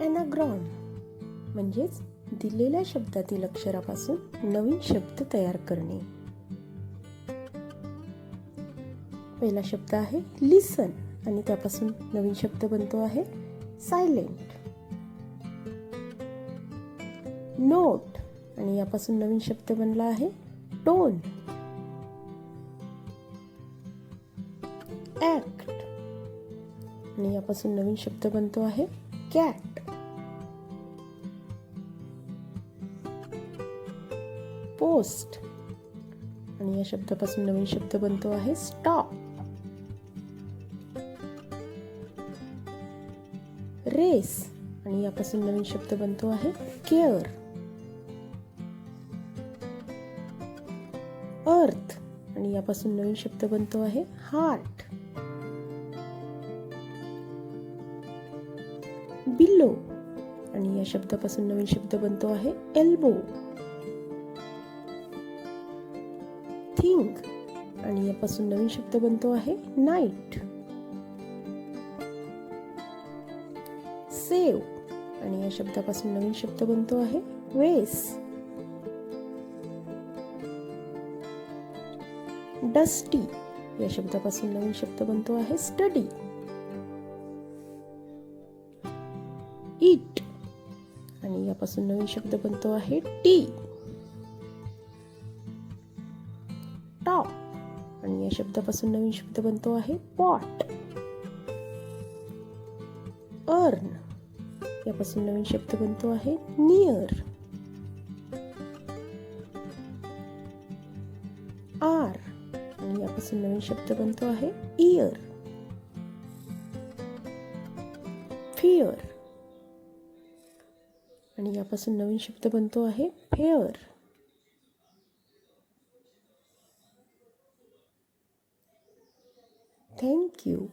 ॲनाग्रॉन म्हणजेच दिलेल्या शब्दातील अक्षरापासून नवीन शब्द तयार करणे. पहिला शब्द आहे लिसन आणि त्यापासून नवीन शब्द बनतो आहे सायलेंट. नोट आणि यापासून नवीन शब्द बनला आहे टोन. ऍक्ट आणि यापासून नवीन शब्द बनतो आहे कॅट. पोस्ट. आणि या शब्दापासून नवीन शब्द बनतो आहे स्टॉप रेस आणि यापासून नवीन शब्द बनतो आहे केअर अर्थ आणि यापासून नवीन शब्द बनतो आहे हार्ट बिलो आणि या शब्दापासून नवीन शब्द बनतो आहे एल्बो थिंक. आणि यापासून नवीन शब्द बनतो आहे नाईट. सेव. आणि या शब्दापासून नवीन शब्द बनतो आहे वेस. डस्टी. या शब्दापासून नवीन शब्द बनतो आहे स्टडी. इट. आणि यापासून नवीन शब्द बनतो आहे टी. टॉप आणि या शब्दापासून नवीन शब्द बनतो आहे पॉट. अर्न यापासून नवीन शब्द बनतो आहे नियर. आर. आणि यापासून नवीन शब्द बनतो आहे इयर. फिअर. आणि यापासून नवीन शब्द बनतो आहे फेअर. Thank you